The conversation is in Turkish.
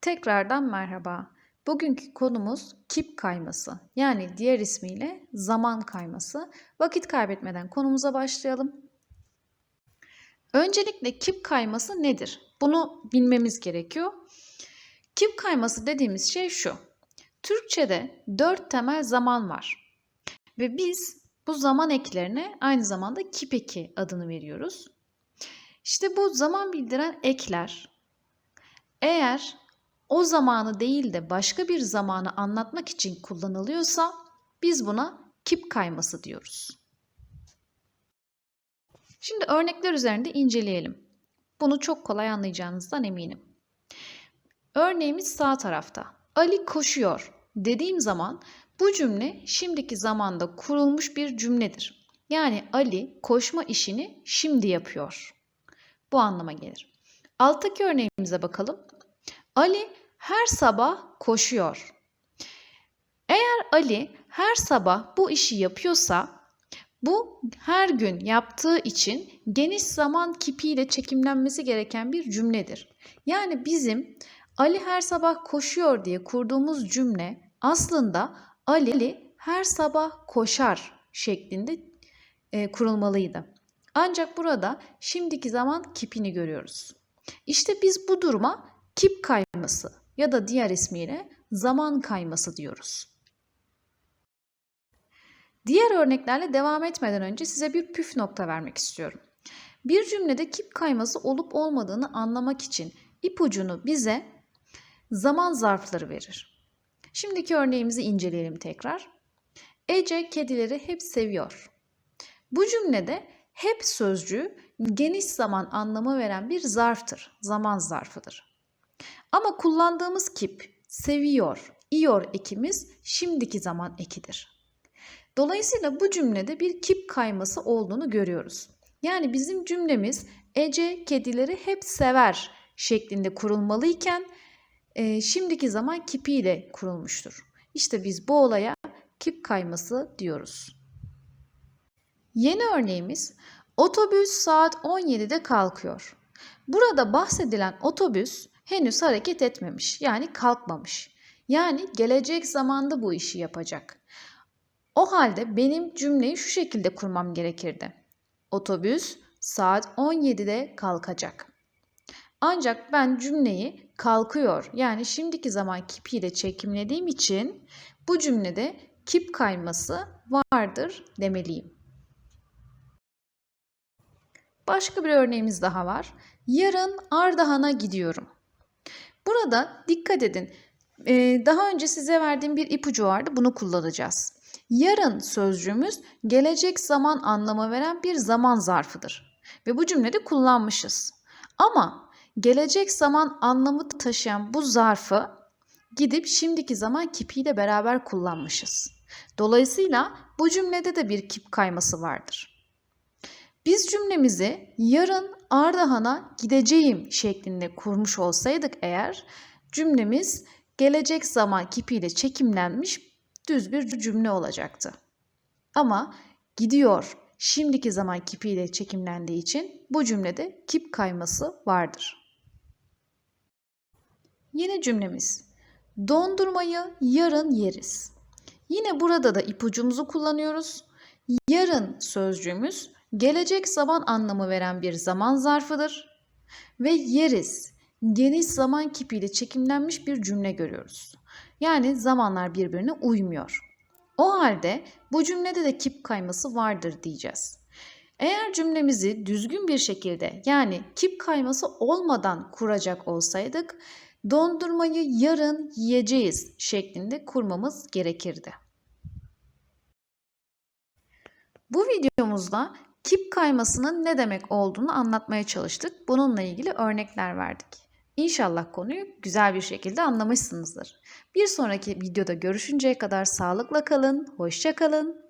Tekrardan merhaba. Bugünkü konumuz kip kayması. Yani diğer ismiyle zaman kayması. Vakit kaybetmeden konumuza başlayalım. Öncelikle kip kayması nedir? Bunu bilmemiz gerekiyor. Kip kayması dediğimiz şey şu. Türkçe'de dört temel zaman var. Ve biz bu zaman eklerine aynı zamanda kip eki adını veriyoruz. İşte bu zaman bildiren ekler eğer o zamanı değil de başka bir zamanı anlatmak için kullanılıyorsa biz buna kip kayması diyoruz. Şimdi örnekler üzerinde inceleyelim. Bunu çok kolay anlayacağınızdan eminim. Örneğimiz sağ tarafta. Ali koşuyor dediğim zaman bu cümle şimdiki zamanda kurulmuş bir cümledir. Yani Ali koşma işini şimdi yapıyor. Bu anlama gelir. Alttaki örneğimize bakalım. Ali her sabah koşuyor. Eğer Ali her sabah bu işi yapıyorsa bu her gün yaptığı için geniş zaman kipiyle çekimlenmesi gereken bir cümledir. Yani bizim Ali her sabah koşuyor diye kurduğumuz cümle aslında Ali her sabah koşar şeklinde e, kurulmalıydı. Ancak burada şimdiki zaman kipini görüyoruz. İşte biz bu duruma kip kayması ya da diğer ismiyle zaman kayması diyoruz. Diğer örneklerle devam etmeden önce size bir püf nokta vermek istiyorum. Bir cümlede kip kayması olup olmadığını anlamak için ipucunu bize zaman zarfları verir. Şimdiki örneğimizi inceleyelim tekrar. Ece kedileri hep seviyor. Bu cümlede hep sözcüğü geniş zaman anlamı veren bir zarftır, zaman zarfıdır. Ama kullandığımız kip, seviyor, iyor ekimiz şimdiki zaman ekidir. Dolayısıyla bu cümlede bir kip kayması olduğunu görüyoruz. Yani bizim cümlemiz Ece kedileri hep sever şeklinde kurulmalıyken e, şimdiki zaman kipiyle kurulmuştur. İşte biz bu olaya kip kayması diyoruz. Yeni örneğimiz otobüs saat 17'de kalkıyor. Burada bahsedilen otobüs henüz hareket etmemiş yani kalkmamış. Yani gelecek zamanda bu işi yapacak. O halde benim cümleyi şu şekilde kurmam gerekirdi. Otobüs saat 17'de kalkacak. Ancak ben cümleyi kalkıyor yani şimdiki zaman kipiyle çekimlediğim için bu cümlede kip kayması vardır demeliyim. Başka bir örneğimiz daha var. Yarın Ardahan'a gidiyorum. Burada dikkat edin. Ee, daha önce size verdiğim bir ipucu vardı. Bunu kullanacağız. Yarın sözcüğümüz gelecek zaman anlamı veren bir zaman zarfıdır. Ve bu cümlede kullanmışız. Ama gelecek zaman anlamı taşıyan bu zarfı gidip şimdiki zaman kipiyle beraber kullanmışız. Dolayısıyla bu cümlede de bir kip kayması vardır. Biz cümlemizi yarın Ardahan'a gideceğim şeklinde kurmuş olsaydık eğer cümlemiz gelecek zaman kipiyle çekimlenmiş düz bir cümle olacaktı. Ama gidiyor şimdiki zaman kipiyle çekimlendiği için bu cümlede kip kayması vardır. Yeni cümlemiz. Dondurmayı yarın yeriz. Yine burada da ipucumuzu kullanıyoruz. Yarın sözcüğümüz gelecek zaman anlamı veren bir zaman zarfıdır ve yeriz geniş zaman kipiyle çekimlenmiş bir cümle görüyoruz. Yani zamanlar birbirine uymuyor. O halde bu cümlede de kip kayması vardır diyeceğiz. Eğer cümlemizi düzgün bir şekilde yani kip kayması olmadan kuracak olsaydık dondurmayı yarın yiyeceğiz şeklinde kurmamız gerekirdi. Bu videomuzda kip kaymasının ne demek olduğunu anlatmaya çalıştık. Bununla ilgili örnekler verdik. İnşallah konuyu güzel bir şekilde anlamışsınızdır. Bir sonraki videoda görüşünceye kadar sağlıkla kalın, hoşça kalın.